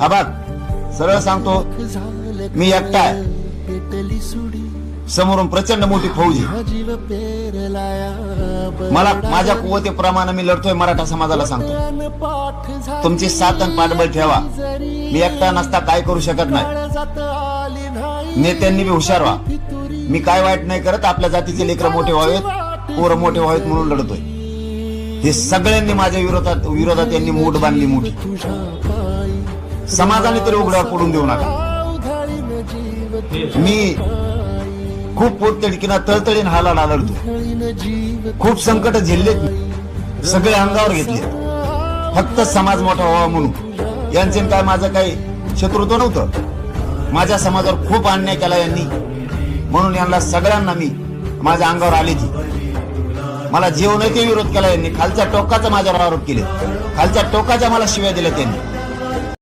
हा बघ सरळ सांगतो मी एकटा समोरून प्रचंड मोठी फौज मला माझ्या कुवतेप्रमाणे मी लढतोय मराठा समाजाला सांगतो. तुमची साथ आणि पाठबळ ठेवा. मी एकटा नसता काय करू शकत नाही. नेत्यांनी बी हुशार व्हा. मी काय वाईट नाही करत आपल्या जातीचे लेकर मोठे व्हावेत पोरं मोठे व्हावेत म्हणून लढतोय. हे सगळ्यांनी माझ्या विरोधात विरोधात यांनी मूठ बांधली मोठी. समाजाने तरी उघड्यावर पडून देऊ नका. मी खूप पोटतडकीना तळतळीन हाला लढतो. खूप संकट झेललेत सगळे अंगावर घेतले. फक्त समाज मोठा व्हावा म्हणून. यांचे काय माझं काही शत्रुत्व नव्हतं. माझ्या समाजावर खूप अन्याय केला यांनी. म्हणून यांना सगळ्यांना मी माझ्या अंगावर आली ती. मला जीवनाचे विरोध केला यांनी. खालच्या टोकाचा माझ्यावर आरोप केले. खालच्या टोकाच्या मला शिव्या दिल्या त्यांनी.